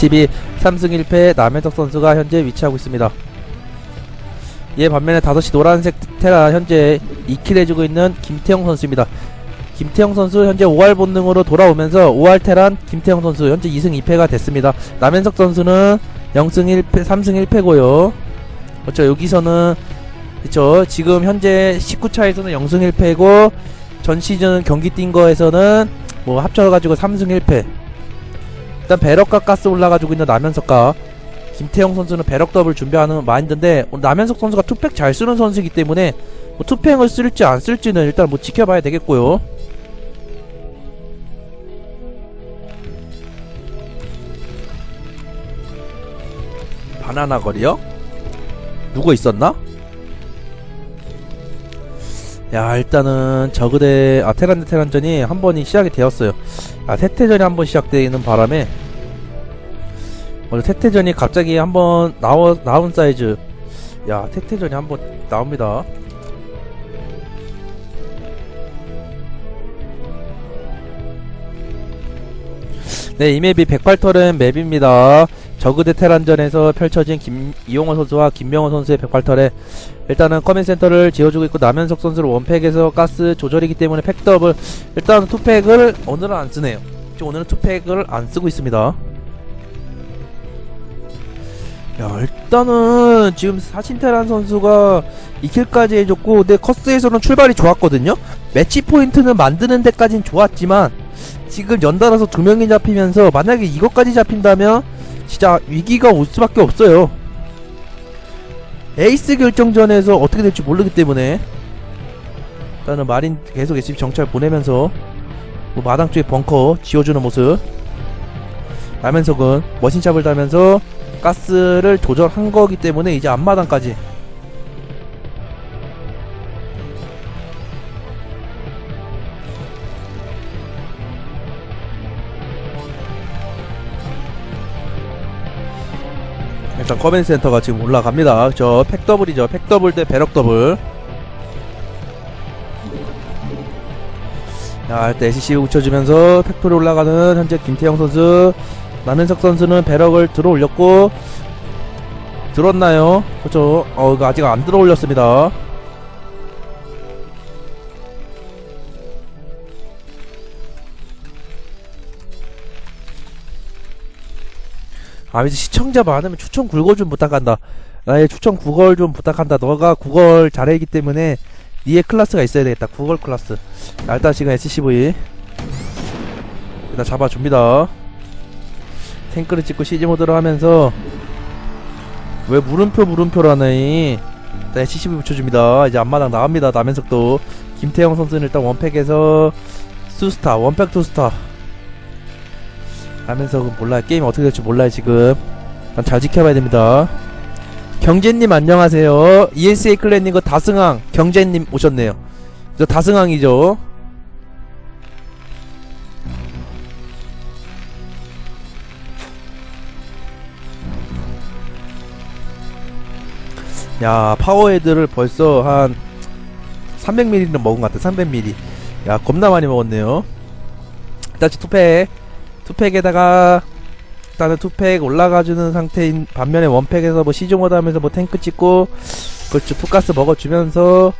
12 3승 1패 남현석 선수가 현재 위치하고 있습니다. 이에 반면에 5시 노란색 테라 현재 2킬 해주고 있는 김태형 선수입니다. 김태형 선수 현재 5할 본능으로 돌아오면서 5할 테란 김태형 선수 현재 2승 2패가 됐습니다. 남현석 선수는 0승 1패 3승 1패고요. 그렇죠. 여기서는 그렇죠. 지금 현재 19차에서는 0승 1패고 전 시즌 경기 뛴 거에서는 뭐 합쳐가지고 3승 1패. 일단 배럭과 가스 올라가지고 있는 남현석과 김태형 선수는 배럭 더블 준비하는 마인드인데 오늘 남현석 선수가 투팩 잘 쓰는 선수이기 때문에 뭐 투팩을 쓸지 안 쓸지는 일단 뭐 지켜봐야 되겠고요. 바나나 거리요? 누구 있었나? 야 일단은 저그대 아 테란 대 테란전이 한 번이 시작이 되었어요. 아 태태전이 한 번 시작되는 바람에 오늘 태태전이 갑자기 한번 나와 나온 사이즈 야 태태전이 한번 나옵니다. 네, 이 맵이 108털은 맵입니다. 저그대 테란전에서 펼쳐진 김, 이용호 선수와 김명호 선수의 108털에 일단은 커맨 센터를 지어주고 있고 남현석 선수를 원팩에서 가스 조절이기 때문에 팩더블 일단 투팩을 오늘은 안 쓰네요. 오늘은 투팩을 안 쓰고 있습니다. 야 일단은 지금 사신테란 선수가 2킬까지 해줬고 근데 커스에서는 출발이 좋았거든요. 매치 포인트는 만드는 데까진 좋았지만 지금 연달아서 두 명이 잡히면서 만약에 이것까지 잡힌다면 진짜 위기가 올 수밖에 없어요. 에이스 결정전에서 어떻게 될지 모르기 때문에 일단은 마린 계속 SB 정찰 보내면서 뭐 마당 쪽에 벙커 지어주는 모습 라면석은 머신샵을 달면서 가스를 조절한 거기 때문에 이제 앞마당까지 일단 커맨 센터가 지금 올라갑니다. 저 팩더블이죠. 팩더블 대 배럭 더블. 자, 일단 SC 붙여주면서 팩토리 올라가는 현재 김태형 선수. 남현석 선수는 배럭을 들어 올렸고, 들었나요? 그렇죠. 어, 이거 아직 안 들어 올렸습니다. 아 이제 시청자 많으면 추천 굴걸 좀 부탁한다 나의 추천 구걸 좀 부탁한다 너가 구걸 잘하기 때문에 니의 클래스가 있어야 되겠다 구걸 클래스 자, 일단 지금 SCV 일단 잡아줍니다 탱크를 찍고 CG 모드로 하면서 왜 물음표 물음표라네 일단 SCV 붙여줍니다 이제 앞마당 나갑니다 남현석도 김태형 선수는 일단 원팩에서 수스타 원팩 투스타 하면서 몰라요. 게임 어떻게 될지 몰라요, 지금. 일단 잘 지켜봐야 됩니다. 경제님 안녕하세요. ESA 클랜님 그 다승왕 경제님 오셨네요. 저 다승왕이죠. 야 파워헤드를 벌써 한 300ml는 먹은 것 같아 300ml 야 겁나 많이 먹었네요. 일단 투패 투팩에다가 일단은 투팩 올라가주는 상태인 반면에 원팩에서 뭐 시즈모드 하면서 뭐 탱크 찍고 그렇죠. 투가스 먹어주면서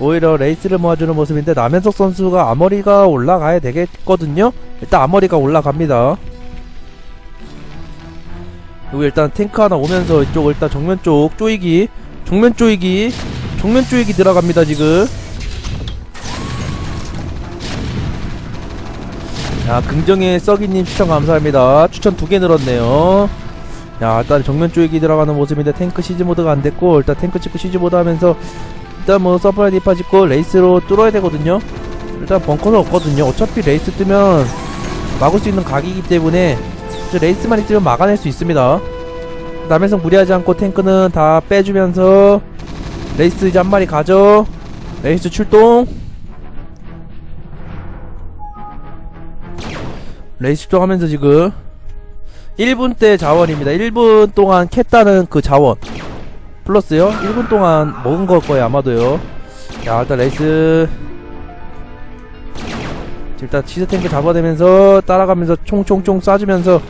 오히려 레이스를 모아주는 모습인데 남현석 선수가 아머리가 올라가야 되겠거든요. 일단 아머리가 올라갑니다. 그리고 일단 탱크 하나 오면서 이쪽 일단 정면 쪽 쪼이기 정면 쪼이기 정면 쪼이기 들어갑니다 지금. 야 긍정의 썩이님 추천 감사합니다. 추천 두 개 늘었네요. 야 일단 정면 쪼이기 들어가는 모습인데 탱크 시즈 모드가 안 됐고 일단 탱크 찍고 시즈 모드 하면서 일단 뭐 서프라이 디파 찍고 레이스로 뚫어야 되거든요. 일단 벙커도 없거든요. 어차피 레이스 뜨면 막을 수 있는 각이기 때문에 레이스만 있으면 막아낼 수 있습니다 남해성 무리하지 않고 탱크는 다 빼주면서 레이스 이제 한 마리 가죠 레이스 출동 레이스도 하면서 지금 1분 때 자원입니다. 1분 동안 캤다는 그 자원 플러스요. 1분 동안 먹은 걸 거예요 아마도요. 자 일단 레이스 일단 치즈 탱크 잡아내면서 따라가면서 총총총 쏴주면서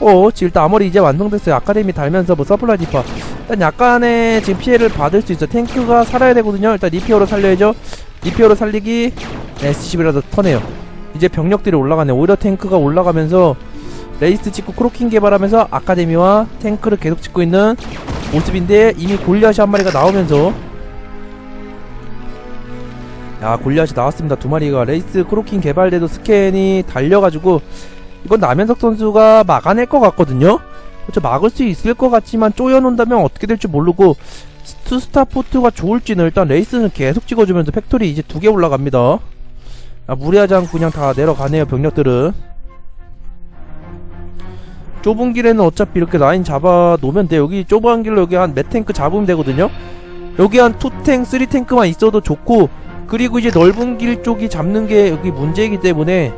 어 지금 일단 아머리 이제 완성됐어요. 아카데미 달면서 뭐 서플라이 디파 일단 약간의 지금 피해를 받을 수 있어. 탱크가 살아야 되거든요. 일단 리피어로 살려야죠. 리피어로 살리기 SCB라도 터네요. 이제 병력들이 올라가네. 오히려 탱크가 올라가면서 레이스 찍고 크로킹 개발하면서 아카데미와 탱크를 계속 찍고 있는 모습인데 이미 골리앗이 한 마리가 나오면서. 야 골리앗이 나왔습니다. 두 마리가. 레이스 크로킹 개발돼도 스캔이 달려가지고 이건 남현석 선수가 막아낼 것 같거든요. 그렇죠. 막을 수 있을 것 같지만 쪼여놓는다면 어떻게 될지 모르고 투스타 포트가 좋을지는 일단 레이스는 계속 찍어주면서 팩토리 이제 두 개 올라갑니다. 아, 무리하지 않고 그냥 다 내려가네요 병력들은. 좁은 길에는 어차피 이렇게 라인 잡아 놓으면 돼. 여기 좁은 길로 여기 한 몇 탱크 잡으면 되거든요. 여기 한 2탱, 3탱크만 있어도 좋고 그리고 이제 넓은 길 쪽이 잡는 게 여기 문제이기 때문에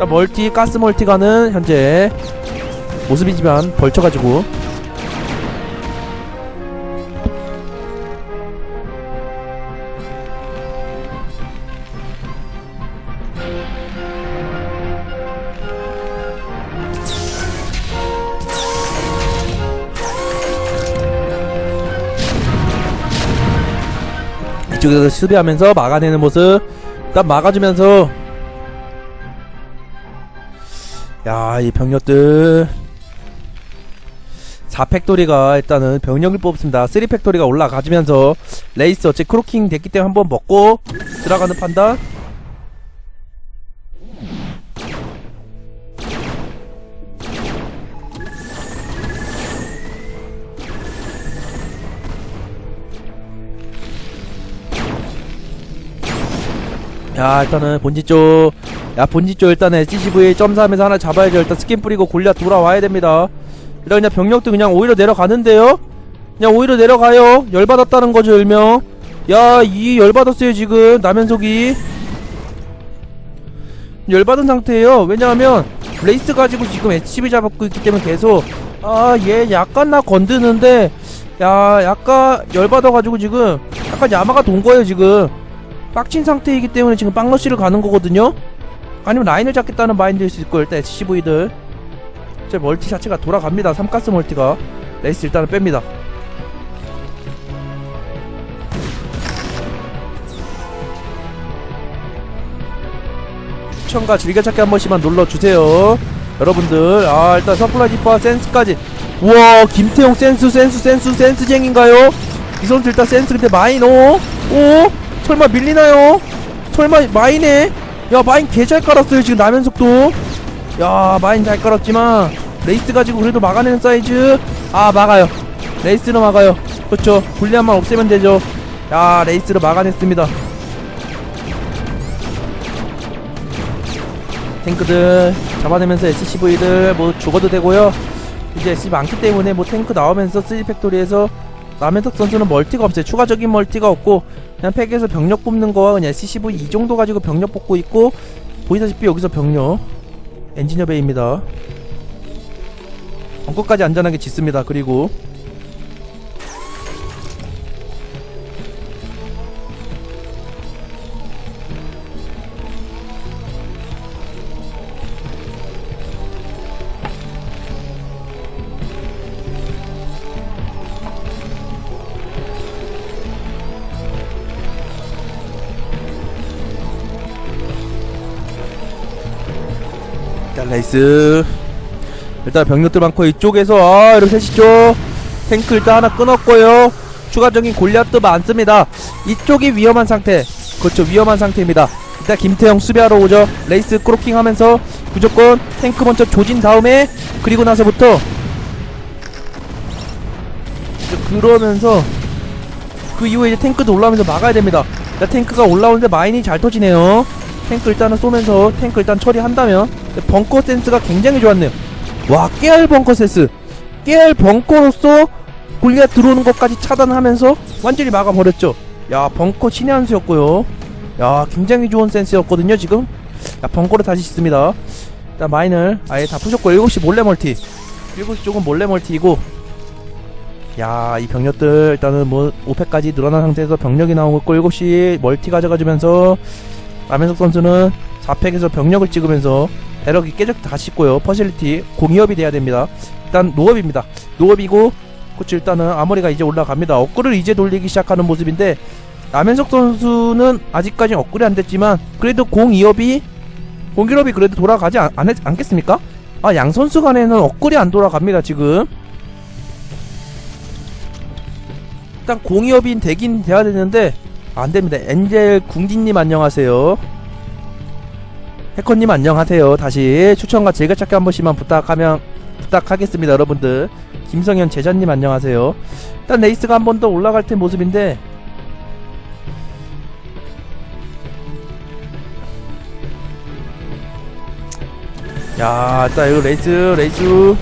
자, 멀티, 가스 멀티가는 현재 모습이지만 벌쳐가지고. 이쪽에서 수비하면서 막아내는 모습. 일단 막아주면서 야 이 병력들. 4팩토리가 일단은 병력을 뽑습니다. 3팩토리가 올라가주면서 레이스 어째 크로킹 됐기 때문에 한번 먹고 들어가는 판단 야 일단은 본지 쪽. 야 본지 쪽 일단은 CCV 점사하면서 하나 잡아야죠. 일단 스킨 뿌리고 골리앗 돌아와야 됩니다. 일단 그냥 병력도 그냥 오히려 내려가는데요. 그냥 오히려 내려가요. 열받았다는 거죠 일명. 야 이 열받았어요 지금 남현석이. 열받은 상태예요. 왜냐하면 레이스 가지고 지금 HB 잡고 있기 때문에 계속 아 얘 약간 나 건드는데 야 약간 열받아가지고 지금 약간 야마가 돈 거예요 지금. 빡친 상태이기 때문에 지금 빵러시를 가는 거거든요? 아니면 라인을 잡겠다는 마인드일 수 있고 일단 HCV들 제 멀티 자체가 돌아갑니다 3가스 멀티가 레이스 일단은 뺍니다 추천과 즐겨찾기 한 번씩만 눌러주세요 여러분들 아 일단 서플라이 디파 센스까지 우와 김태용 센스 센스 센스 센스쟁인가요? 이 선수 일단 센스 근데 오? 오? 설마 밀리나요? 설마 마인에? 야 마인 개 잘 깔았어요 지금 남현석도. 야 마인 잘 깔았지만 레이스 가지고 그래도 막아내는 사이즈. 아 막아요. 레이스로 막아요. 그렇죠. 불리한만 없애면 되죠. 야 레이스로 막아냈습니다. 탱크들 잡아내면서 SCV들 뭐 죽어도 되고요. 이제 SCV 많기 때문에 뭐 탱크 나오면서 3팩토리에서 남현석 선수는 멀티가 없어요. 추가적인 멀티가 없고 그냥 팩에서 병력 뽑는 거와 그냥 CCV 이 정도 가지고 병력 뽑고 있고 보이다시피 여기서 병력. 엔지니어 베이입니다. 벙커까지 안전하게 짓습니다. 그리고 일단 레이스. 일단 병력들 많고 이쪽에서 아 이렇게 셋이죠? 탱크 일단 하나 끊었고요. 추가적인 골리앗도 많습니다. 이쪽이 위험한 상태. 그렇죠. 위험한 상태입니다. 일단 김태형 수비하러 오죠. 레이스 크로킹 하면서 무조건 탱크 먼저 조진 다음에 그리고 나서부터 그러면서 그 이후에 이제 탱크도 올라오면서 막아야 됩니다. 자, 탱크가 올라오는데 마인이 잘 터지네요 탱크 일단은 쏘면서 탱크 일단 처리한다면 벙커 센스가 굉장히 좋았네요. 와 깨알 벙커 센스. 깨알 벙커로서 골리앗 들어오는 것까지 차단하면서 완전히 막아버렸죠. 야 벙커 신의 한 수였고요. 야 굉장히 좋은 센스였거든요 지금. 야 벙커를 다시 짓습니다. 일단 마인을 아예 다 푸셨고 7시 몰래 멀티. 7시 쪽은 몰래 멀티이고. 야, 이 병력들 일단은 뭐 5패까지 늘어난 상태에서 병력이 나오고 있고 7시 멀티 가져가주면서 남현석 선수는 4팩에서 병력을 찍으면서 배럭이 깨적 다 씻고요. 퍼실리티 공이업이 돼야 됩니다. 일단 노업입니다. 노업이고 그치 일단은 아머리가 이제 올라갑니다. 업글을 이제 돌리기 시작하는 모습인데 남현석 선수는 아직까지 업글이 안 됐지만 그래도 공이업이 공기업이 그래도 돌아가지 않, 않, 않겠습니까? 아 양 선수 간에는 업글이 안 돌아갑니다 지금 일단 공이업인 되긴 돼야 되는데 안됩니다. 엔젤 궁디님 안녕하세요. 해커님 안녕하세요. 다시 추천과 즐겨찾기 한 번씩만 부탁하면 부탁하겠습니다 여러분들. 김성현 제자님 안녕하세요. 일단 레이스가 한 번 더 올라갈 때 모습인데 야 일단 이거 레이스 레이스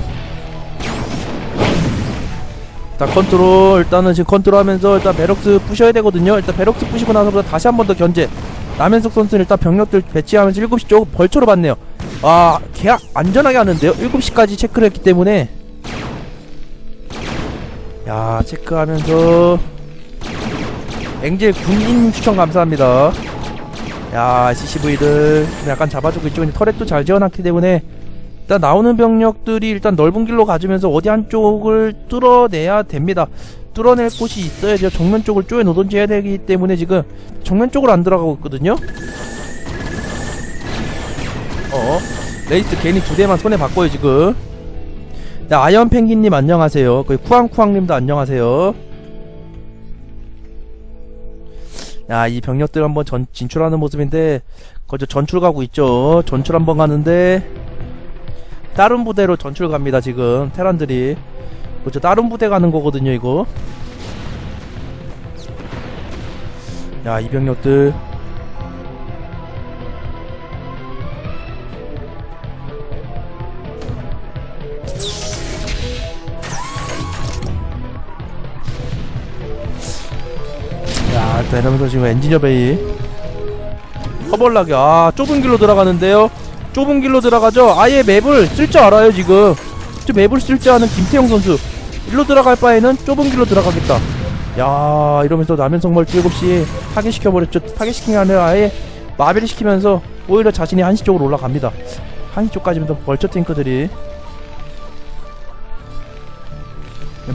일단 컨트롤 일단은 지금 컨트롤 하면서 일단 베럭스 부셔야 되거든요. 일단 베럭스 부시고 나서보다 다시 한 번 더 견제. 남현석 선수는 일단 병력들 배치하면서 7시 쪽 벌초로 봤네요. 아 계약 안전하게 하는데요? 7시까지 체크를 했기 때문에. 야 체크하면서. 앵젤 군인 추천 감사합니다. 야 CCV들. 약간 잡아주고 있죠. 근데 터렛도 잘 지어놨기 때문에 일단 나오는 병력들이 일단 넓은 길로 가주면서 어디 한쪽을 뚫어내야 됩니다. 뚫어낼 곳이 있어야죠. 정면 쪽을 쪼여 놓든지 해야 되기 때문에 지금 정면 쪽으로 안 들어가고 있거든요. 어 레이스 괜히 두 대만 손에 바꿔요 지금. 네, 아이언 펭귄님 안녕하세요. 그 쿠앙쿠앙님도 안녕하세요. 야, 이 병력들 한번 전, 진출하는 모습인데, 거저 전출 가고 있죠. 전출 한번 가는데, 다른 부대로 전출 갑니다, 지금. 테란들이. 그죠, 다른 부대 가는 거거든요, 이거. 야, 이 병력들. 야, 일단 이러면서 지금 엔지니어 베이 허벌나게 아 좁은 길로 들어가는데요 좁은 길로 들어가죠. 아예 맵을 쓸 줄 알아요 지금. 저 맵을 쓸 줄 아는 김태형 선수. 일로 들어갈 바에는 좁은 길로 들어가겠다. 야 이러면서 남현성 멀티 7시 파괴시켜버렸죠. 파괴시킨 게 아니라 아예 마비를 시키면서 오히려 자신이 한시 쪽으로 올라갑니다. 한시 쪽까지면 더 벌처 탱크들이.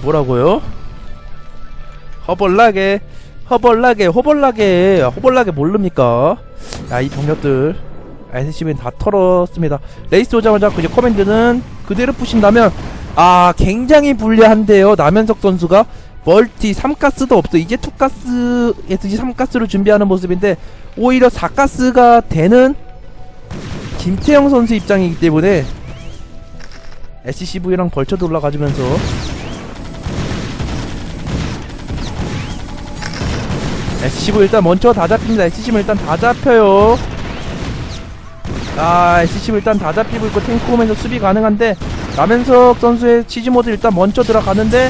뭐라고요? 허벌나게 허벌나게 허벌나게. 허벌나게 모릅니까? 야 이 병력들 SCB는 다 털었습니다 레이스 오자마자 그제 커맨드는 그대로 푸신다면 아 굉장히 불리한데요 남현석 선수가 멀티 3가스도 없어 이제 2가스에서 이제 3가스를 준비하는 모습인데 오히려 4가스가 되는 김태형 선수 입장이기 때문에 SCV랑 벌쳐도 올라가주면서 SCV 일단 먼저 다 잡힙니다. SCV 일단 다 잡혀요. 아, SCV 일단 다 잡히고 있고 탱크 오면서 수비 가능한데 남현석 선수의 치즈모드 일단 먼저 들어가는데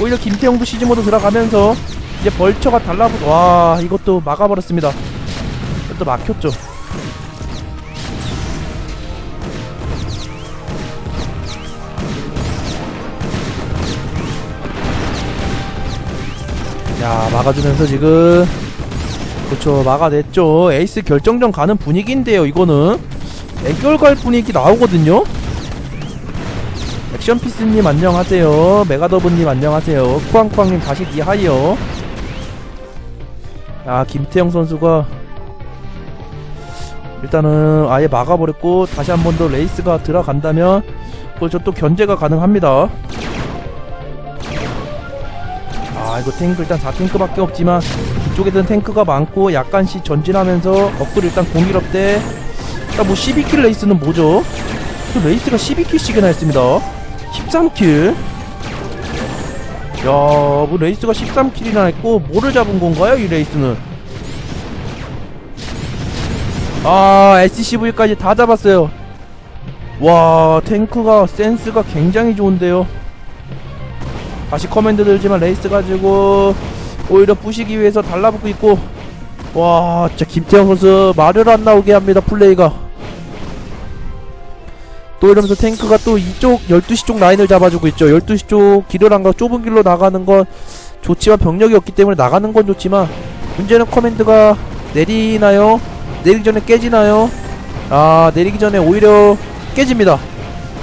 오히려 김태형도 시즈모드 들어가면서 이제 벌처가 달라붙 와 이것도 막아버렸습니다. 또 막혔죠. 야 막아주면서 지금 그렇죠 막아냈죠 에이스 결정전 가는 분위기인데요 이거는 애결 갈 분위기 나오거든요? 액션피스님 안녕하세요. 메가더브님 안녕하세요. 쿠앙쿠앙님 다시 니하이요. 야 김태형 선수가 일단은 아예 막아버렸고 다시 한 번 더 레이스가 들어간다면 그렇죠. 또 견제가 가능합니다. 아 이거 탱크 일단 4탱크밖에 없지만 이쪽에는 탱크가 많고 약간씩 전진하면서 업글 일단 공일업 때 일단 뭐 12킬 레이스는 뭐죠? 그 레이스가 12킬씩이나 했습니다. 13킬. 야 뭐 레이스가 13킬이나 했고 뭐를 잡은 건가요 이 레이스는? 아 SCV까지 다 잡았어요. 와 탱크가 센스가 굉장히 좋은데요. 다시 커맨드 들지만 레이스 가지고 오히려 부시기 위해서 달라붙고 있고 와 진짜 김태형 선수 말을 안 나오게 합니다 플레이가 또 이러면서 탱크가 또 이쪽 12시 쪽 라인을 잡아주고 있죠 12시 쪽 길을 안가 좁은 길로 나가는 건 좋지만 병력이 없기 때문에 나가는 건 좋지만 문제는 커맨드가 내리나요? 내리기 전에 깨지나요? 아 내리기 전에 오히려 깨집니다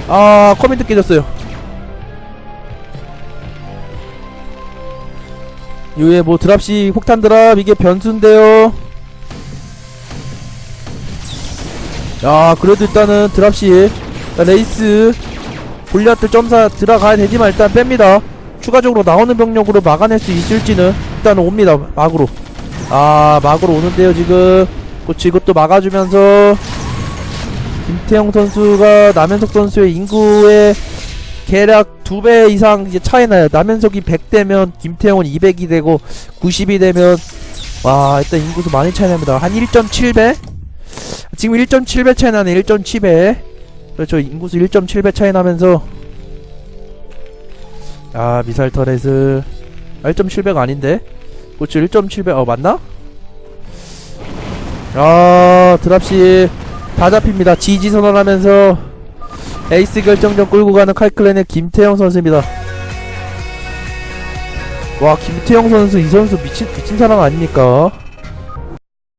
아 커맨드 깨졌어요 이후에 뭐 드랍시 폭탄 드랍 이게 변수인데요. 야 그래도 일단은 드랍시 레이스 골리앗들 점사 들어가야 되지만 일단 뺍니다. 추가적으로 나오는 병력으로 막아낼 수 있을지는 일단 옵니다 막으로. 아 막으로 오는데요 지금. 그렇지 이것도 막아주면서. 김태형 선수가 남현석 선수의 인구의 계략 두 배 이상 이제 차이 나요. 남현석이 100되면 김태형은 200이 되고 90이 되면 와 일단 인구수 많이 차이 납니다. 한 1.7배? 지금 1.7배 차이 나네. 1.7배. 그렇죠. 인구수 1.7배 차이 나면서 아 미사일 터렛을 1.7배가 아닌데? 그렇죠. 1.7배. 어 맞나? 아 드랍시 다 잡힙니다. 지지 선언하면서 에이스 결정전 끌고 가는 칼클랜의 김태형 선수입니다. 와 김태형 선수 이 선수 미친 미친 사람 아닙니까